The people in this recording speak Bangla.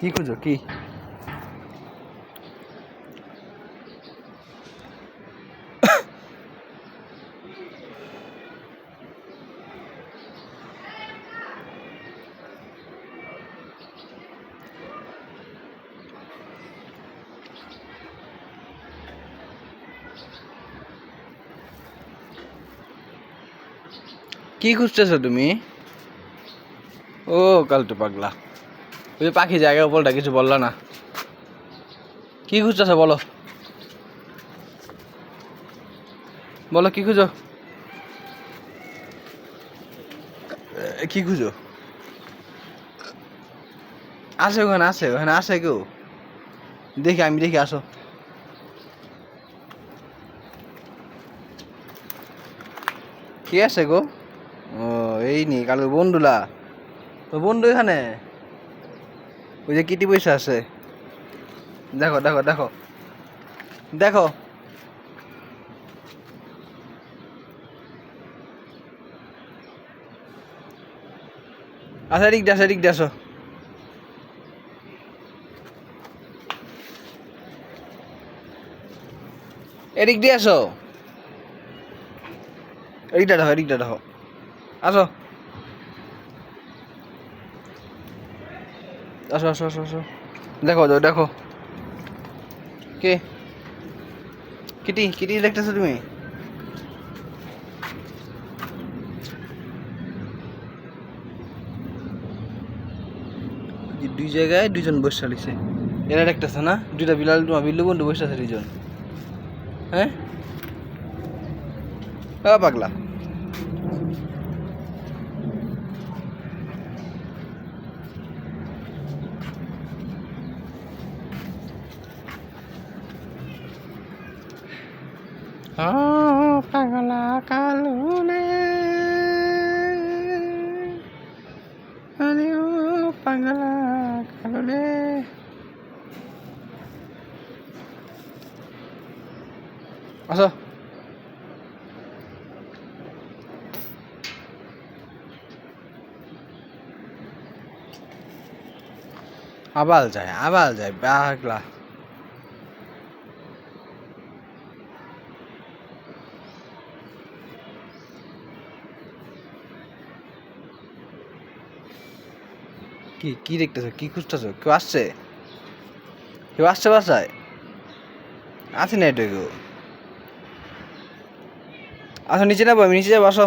কি খুঁজো? কি? কি খুঁজতেছো তুমি? ও কালটু পাগলা। ওই যে পাখি জায়গা বলটা কিছু বললা না। কি খুঁজতেছো বলো? বলো কি খুঁজো? এ, কি খুঁজো? আছে ওখানে আছে ওখানে আছে কেউ? দেখি আমি দেখি আসো। কি আছে গো? ও এই নি কালুর বন্ধুলা। তো বন্ধু এখানে? ওই যে কিটি পয়সা আছে। দেখো দেখো দেখো। দেখো। আচ্ছা আসো, এদিক দিয়ে আসো। এদিক দিয়ে আসো। এদিকটা দেখো এদিকটা দেখো। আসো। আসো আসো আসো আসো। দেখো দেখো কে? কিটি কিটি দেখতেছো তুমি? দুই জায়গায় দুইজন বসে লিছে এরা দেখতেছে না? দুইটা বিলাল তোমার বিল্লু বন্ধু বসে আছে দুইজন। হ্যাঁ? পাগলা। পাগলা কালুলে আরে ও পাগলা কালুলে আসো। আবাল যায় আবাল যায় পাগলা। কি কি দেখতেছো? কি খুঁজতেছো? কেউ আসছে? কেউ আসছে বাসায়? আছে না এটা কেউ আসো নিচে যাব আমি, নিচে যাব, আসো।